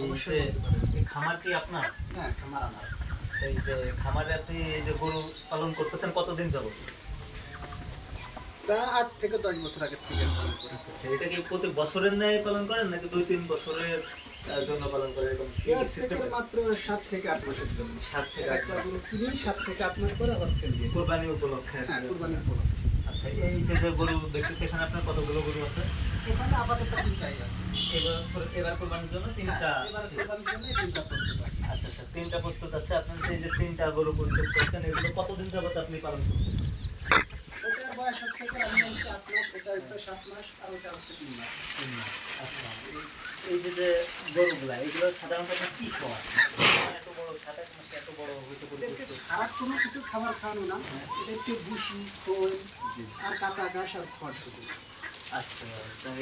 এই খামার কি আপনার? হ্যাঁ খামার আমার। এই যে খামারে আপনি এই যে গরু পালন করতেছেন কতদিন যাবত? তা আট থেকে দশ বছর আগে থেকে পালন করি। আচ্ছা কি প্রতি বছরের ন্যায় পালন করেন নাকি দুই তিন বছরের জন্য পালন করেন? এরকম কি এর system থেকে এ? মাত্র সাত থেকে আট মাসের জন্য। সাত থেকে আট মাস। গরু সাত থেকে আট মাস পরে আবার সেল দিয়ে কোরবানি উপলক্ষে। হ্যাঁ কুরবানির উপলক্ষে। আচ্ছা এই যে যে গরু দেখতেছি এখানে আপনার কতগুলো গরু আছে? এখানে আপাতত তিনটাই আছে। এবার এবার কোরবানির জন্য তিনটা হ্যাঁ, এবার কোরবানির জন্য তিনটা প্রস্তুত আছে। আচ্ছা আচ্ছা তিনটা প্রস্তুত আছে। আপনার এই যে তিনটা গরু প্রস্তুত করছেন এগুলো কতদিন যাবত আপনি পালন করতেছেন? ওটার বয়স হচ্ছে আমি হচ্ছে আট মাস এটা হচ্ছে সাত মাস আর ওটা হচ্ছে তিন মাস। তিন মাস। আচ্ছা। এই- যে যে গরুগুলা এগুলো সাধারণত কি খাওয়া এত বড় সাত আট মাসে এত বড় হইতে এদেরকে খারাপ কোনো কিছু খাবার খাওয়ানো না। এটা একটু ভুসি খোল আর কাঁচা ঘাস আর খড় শুধু। আচ্ছা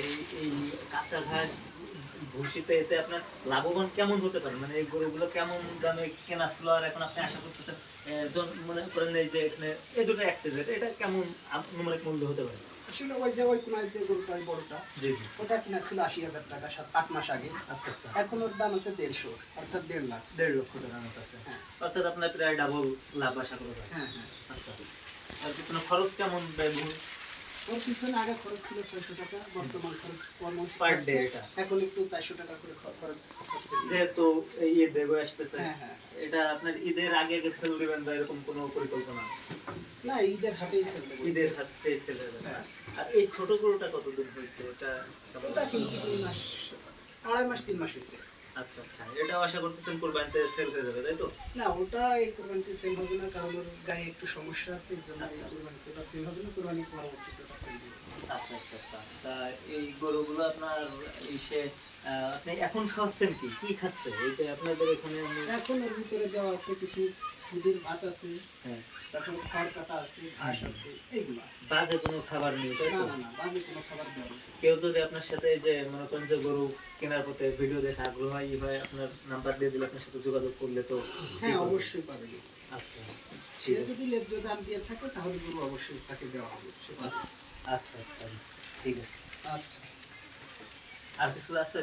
এই এই কাঁচা ঘাস ভুসিতে এতে আপনার লাভবান কেমন হতে পারে? মানে এই গরুগুলো কেমন দামে কেনা ছিল আর এখন আপনি আশা করতেছেন মনে করেন এই যে এখানে এই দুটো অ্যাক্সেসের এটা কেমন আনুমানিক মূল্য হতে পারে? আসলে ওই যে ওই কোনায় যে গরুটা বড়টা জি জি। ওটা কিনা ছিল আশি হাজার টাকা সাত আট মাস আগে। আচ্ছা আচ্ছা। এখন ওর দাম আছে দেড়শো অর্থাৎ দেড় লাখ। দেড় লক্ষ টাকার মতো আছে। হ্যাঁ। অর্থাৎ আপনার প্রায় ডাবল লাভ আশা করা যায়। হ্যাঁ হ্যাঁ। আচ্ছা। আর পিছনে খরচ কেমন ব্যয়বহুল? ওর পিছনে আগে খরচ ছিল ছয়শো টাকা বর্তমান খরচ। এটা। এখন একটু চারশো টাকা করে খরচ হচ্ছে। যেহেতু এই ঈদ বেগো আসতেছে হ্যাঁ হ্যাঁ। এটা আপনার ঈদের আগে আগে সেল দিবেন বা এরকম কোনো পরিকল্পনা? না ঈদের হাটেই সেল দেবো। ঈদের হাতে সেল। আর এই ছোট গরুটা কতদিন হয়েছে? এটা ওটা কিনছি তিন মাস আড়াই মাস তিন মাস হয়েছে। আচ্ছা আচ্ছা। এটাও আশা করতেছেন কোরবানিতে সেল হয়ে যাবে তাই তো? না ওটা এই কোরবানিতে সেল হবে না কারণ ওর গায়ে একটু সমস্যা আছে এই জন্য। কোরবানিতে ওটা সেল হবে না কোরবানি পরবর্তীতে ওটা সেল হবে আচ্ছা আচ্ছা আচ্ছা। তা এই গরুগুলো আপনার ইসে আপনি এখন খাচ্ছেন কি? কি খাচ্ছে? এই যে আপনাদের এখানে এখন ওর ভিতরে দেওয়া আছে কিছু খুদের ভাত আছে হ্যাঁ। তারপর খড় কাটা আছে ঘাস আছে এইগুলা। বাজে কোনো খাবার নেই তাই না না না বাজে কোনো খাবার নেই। কেউ যদি আপনার সাথে এই যে মনে করেন যে গরু কেনার পথে ভিডিও দেখে আগ্রহ হয় হয় আপনার নাম্বার দিয়ে দিলে আপনার সাথে যোগাযোগ করলে তো হ্যাঁ অবশ্যই পাবে আচ্ছা। সে যদি ন্যায্য দাম দিয়ে থাকে তাহলে গরু অবশ্যই তাকে দেওয়া হবে আচ্ছা আচ্ছা আচ্ছা ঠিক আছে। আচ্ছা। আর কিছু আছে